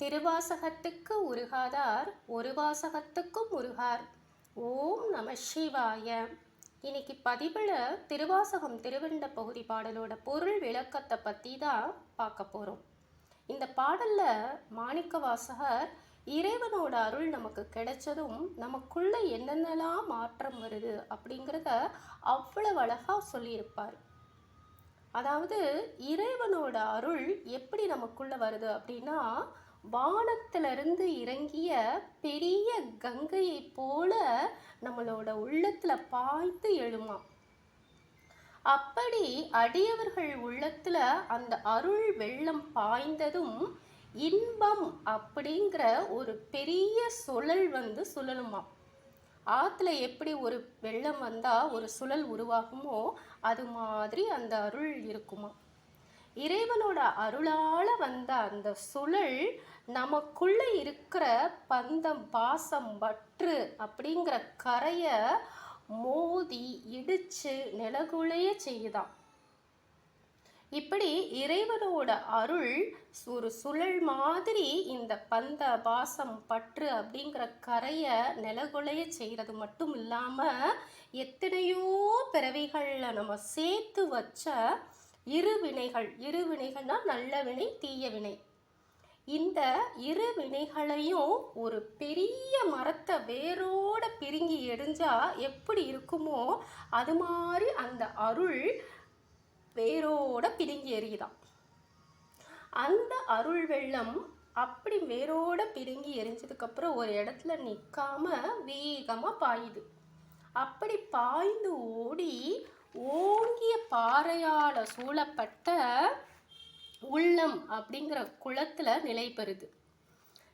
திருவாசகத்துக்கு உருகாதார் ஒரு வாசகத்துக்கும் உருகார். ஓம் நம சிவாய. இன்னைக்கு பதிவில் திருவாசகம் திருவண்ட பகுதி பாடலோட பொருள் விளக்கத்தை பற்றி தான் பார்க்க போகிறோம் இந்த பாடலில் மாணிக்க வாசகர் இறைவனோட அருள் நமக்கு கிடைச்சதும் நமக்குள்ளே என்னென்னலாம் மாற்றம் வருது அப்படிங்கிறத அவ்வளவு அழகாக சொல்லியிருப்பார். அதாவது இறைவனோட அருள் எப்படி நமக்குள்ளே வருது அப்படின்னா வானத்திலிருந்து இறங்கிய பெரிய கங்கையை போல நம்மளோட உள்ளத்துல பாய்த்து எழுமா அப்படி அடியவர்கள் உள்ளத்துல அந்த அருள் வெள்ளம் பாய்ந்ததும் இன்பம் அப்படிங்கிற ஒரு பெரிய சுழல் வந்து சுழலுமா ஆற்றுல எப்படி ஒரு வெள்ளம் வந்தால் ஒரு சுழல் உருவாகுமோ அது மாதிரி அந்த அருள் இருக்குமா இறைவனோட அருளால் வந்த அந்த சுழல் நமக்குள்ளே இருக்கிற பந்தம் பாசம் பற்று அப்படிங்கிற கரையை மோதி இடித்து நிலகுலைய செய்யுதாம் இப்படி இறைவனோட அருள் ஒரு சுழல் மாதிரி இந்த பந்த பாசம் பற்று அப்படிங்கிற கரையை நிலகுலைய செய்கிறது மட்டும் இல்லாமல் எத்தனையோ பிறவிகளில் நம்ம சேர்த்து வச்ச இரு வினைகள் இரு வினைகள்னா நல்ல வினை தீய வினை. இந்த இரு வினைகளையும் ஒரு பெரிய மரத்தை வேரோட பிரிங்கி எரிஞ்சா எப்படி இருக்குமோ அது மாதிரி அந்த அருள் வேரோட பிரிங்கி எறியுதான் அந்த அருள் வெள்ளம் அப்படி வேரோட பிடுங்கி எரிஞ்சதுக்கப்புறம் ஒரு இடத்துல நிற்காம வேகமாக பாயுது. அப்படி பாய்ந்து ஓடி ஓங்கிய பாறையால் சூழப்பட்ட உள்ளம் அப்படிங்கிற குளத்தில் நிலை பெறுது.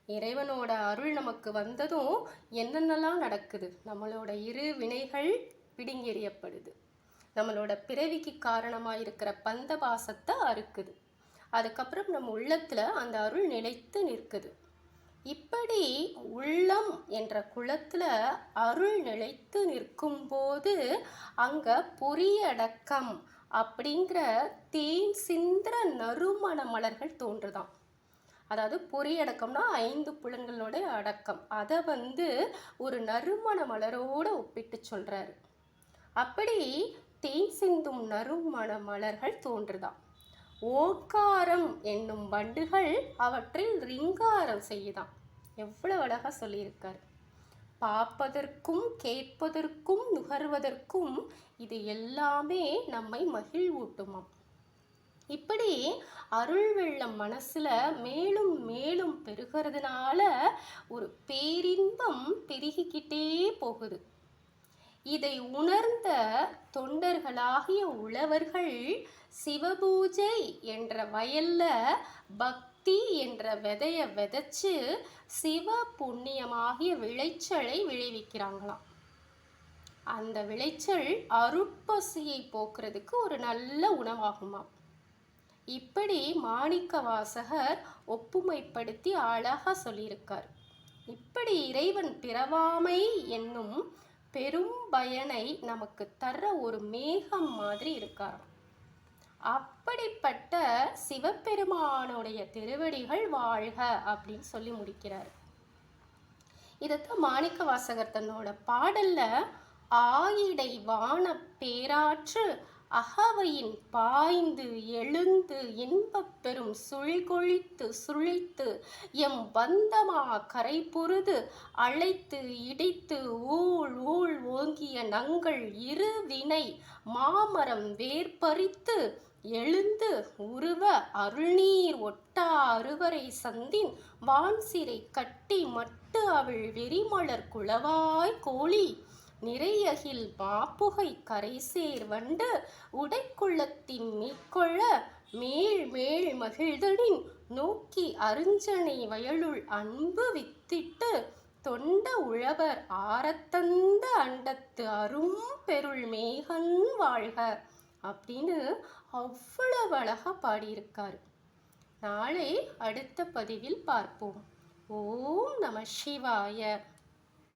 இறைவனோட அருள் நமக்கு வந்ததும் என்னென்னலாம் நடக்குது? நம்மளோட இரு வினைகள் பிடுங்கெறியப்படுது நம்மளோட பிறவிக்கு காரணமாக இருக்கிற பந்த பாசத்தை அறுக்குது. அதுக்கப்புறம் நம்ம உள்ளத்தில் அந்த அருள் நிலைத்து நிற்குது. இப்படி உள்ளம் என்ற குளத்தில் அருள் நிலைத்து நிற்கும்போது அங்கே பொரியடக்கம் அப்படிங்கிற தேன் சிந்திர நறுமண மலர்கள் தோன்றுதான். அதாவது பொறியடக்கம்னா ஐந்து புலன்களோட அடக்கம். அதை வந்து ஒரு நறுமண மலரோடு ஒப்பிட்டு சொல்கிறாரு அப்படி தேன் சிந்தும் நறுமண மலர்கள் தோன்றுதான். ஓக்காரம் என்னும் வண்டுகள் அவற்றில் ரிங்காரம் செய்யுதாம். எவ்வளவு அழகாக சொல்லியிருக்காரு. பார்ப்பதற்கும் கேட்பதற்கும் நுகர்வதற்கும் இது எல்லாமே நம்மை மகிழ்வூட்டுமாம். இப்படி அருள் வெள்ளம் மனசில் மேலும் மேலும் பெருகிறதுனால ஒரு பேரின்பம் பெருகிக்கிட்டே போகுது. இதை உணர்ந்த தொண்டர்களாகிய உழவர்கள் சிவபூஜை என்ற வயல்ல பக்தி என்ற விதைய விதைச்சு சிவ புண்ணியமாகிய விளைச்சலை விளைவிக்கிறாங்களாம். அந்த விளைச்சல் அருட்பசியை போக்குறதுக்கு ஒரு நல்ல உணவாகுமாம். இப்படி மாணிக்க வாசகர் ஒப்புமைப்படுத்தி அழகாக சொல்லியிருக்கார். இப்படி இறைவன் பிறவாமை என்னும் பெரும் பயனை நமக்கு தர்ற ஒரு மேகம் மாதிரி இருக்காராம். அப்படிப்பட்ட சிவபெருமானுடைய திருவடிகள் வாழ்க அப்படின்னு சொல்லி முடிக்கிறார். இதைத்தான் மாணிக்க வாசகர் தன்னோட பாடல்ல ஆயிடை வான பேராற்று அகவையின் பாய்ந்து எழுந்து இன்பப் பெரும் சுழிகொழித்து சுழித்து எம் பந்தமா கரை பொருது அழைத்து இடித்து ஊழ் ஊழ் ஓங்கிய நங்கள் இரு வினை மாமரம் வேர்பறித்து எழுந்து உருவ அருள்நீர் ஒட்டா அறுவரை சந்தின் வான்சிரை கட்டி மட்டு அவள் வெறிமலர் குளவாய் கோழி நிறையகில் மாப்புகை கரைசேர் வண்டு உடைக்குள்ளத்தின் மீட்கொள்ள மேல் மேல் மகிழ்தனின் நோக்கி அருஞ்சனை வயலுள் அன்பு வித்திட்டு தொண்ட உழவர் ஆரத்தந்த அண்டத்து அரும் பெருள் மேகன் வாழ்க அப்படின்னு அவ்வளவு அழகா பாடியிருக்காரு. நாளை அடுத்த பதிவில் பார்ப்போம். ஓம் நம சிவாய.